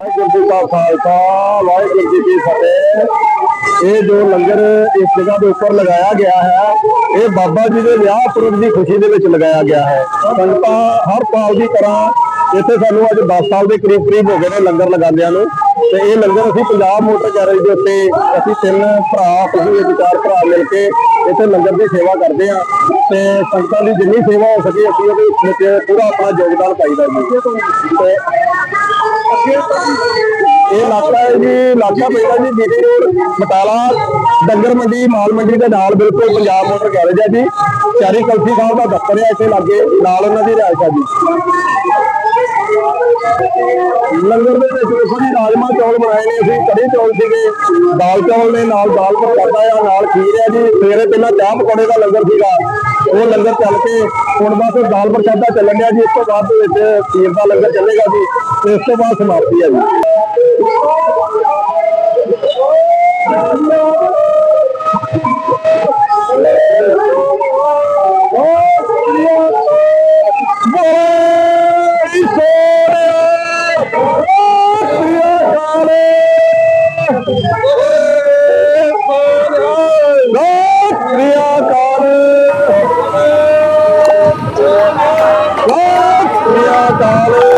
ਵਾਹਿਗੁਰੂ ਜੀ ਕਾ ਖਾਲਸਾ, ਵਾਹਿਗੁਰੂ ਜੀ ਕੀ ਫਤਿਹ। ਇਹ ਜੋ ਲੰਗਰ ਇਸ ਜਗ੍ਹਾ ਦੇ ਉੱਪਰ ਲਗਾਇਆ ਗਿਆ ਹੈ, ਇਹ ਬਾਬਾ ਜੀ ਦੇ ਵਿਆਹ ਪੁਰਬ ਦੀ ਖੁਸ਼ੀ ਦੇ ਵਿੱਚ ਲਗਾਇਆ ਗਿਆ ਹੈ। ਸੰਗਤਾਂ ਹਰ ਸਾਲ ਦੀ ਤਰ੍ਹਾਂ ਇੱਥੇ ਸਾਨੂੰ ਅੱਜ 10 ਸਾਲ ਦੇ ਕਰੀਬ ਕਰੀਬ ਹੋ ਗਏ ਨੇ ਲੰਗਰ ਲਗਾਉਂਦਿਆਂ ਨੂੰ। ਤੇ ਇਹ ਲੰਗਰ ਅਸੀਂ ਪੰਜਾਬ ਮੋਟਰ ਗੈਰੇਜ ਦੇ ਉੱਤੇ ਅਸੀਂ ਤਿੰਨ ਭਰਾ, ਤੁਸੀਂ ਇਹ ਚਾਰ ਭਰਾ ਮਿਲ ਕੇ ਇੱਥੇ ਲੰਗਰ ਦੀ ਸੇਵਾ ਕਰਦੇ ਆ ਤੇ ਸੰਗਤਾਂ ਦੀ ਜਿੰਨੀ ਸੇਵਾ ਹੋ ਸਕੇ ਅਸੀਂ ਉਹਦੇ ਵਿੱਚ ਪੂਰਾ ਆਪਣਾ ਯੋਗਦਾਨ ਪਾਈਦਾ ਜੀ। ਤੇ ਇਹ ਇਲਾਕਾ ਹੈ ਜੀ, ਇਲਾਕਾ ਪੈਂਦਾ ਜੀ ਬੀਟੀ ਬਟਾਲਾ, ਡੰਗਰ ਮੰਡੀ, ਮਾਲ ਮੰਡੀ ਦੇ ਨਾਲ ਬਿਲਕੁਲ ਪੰਜਾਬ ਮੋਟਰ ਗੈਰੇਜ ਹੈ ਜੀ। ਚਾਰੀ ਕਲਸੀ ਸਾਹਿਬ ਦਾ ਦਫ਼ਤਰ ਹੈ ਇੱਥੇ ਲਾਗੇ, ਨਾਲ ਉਹਨਾਂ ਦੀ ਰਿਹਾਇਸ਼ ਹੈ ਜੀ। ਲੰਗਰ ਦੇ ਵਿੱਚ ਵੇਖੋ ਜੀ ਰਾਜਮਾ ਚੌਲ ਬਣਾਏ ਨੇ ਅਸੀਂ, ਕੜੀ ਚੌਲ ਸੀਗੇ, ਦਾਲ ਚੌਲ ਨੇ, ਨਾਲ ਦਾਲ ਪ੍ਰਸ਼ਾਦਾ ਆ, ਨਾਲ ਖੀਰ ਹੈ ਜੀ। ਸਵੇਰੇ ਪਹਿਲਾਂ ਚਾਹ ਪਕੌੜੇ ਦਾ ਲੰਗਰ ਸੀਗਾ। ਉਹ ਲੰਗਰ ਚੱਲ ਕੇ ਹੁਣ ਬਸ ਦਾਲ ਪ੍ਰਸ਼ਾਦਾ ਚੱਲਣ ਡਿਆ ਜੀ, ਇਸ ਤੋਂ ਬਾਅਦ ਦੇ ਵਿੱਚ ਖੀਰ ਦਾ ਲੰਗਰ ਚੱਲੇਗਾ ਜੀ, ਤੇ ਇਸ ਤੋਂ ਬਾਅਦ ਸਮਾਪਤੀ ਹੈ ਜੀ। Natal!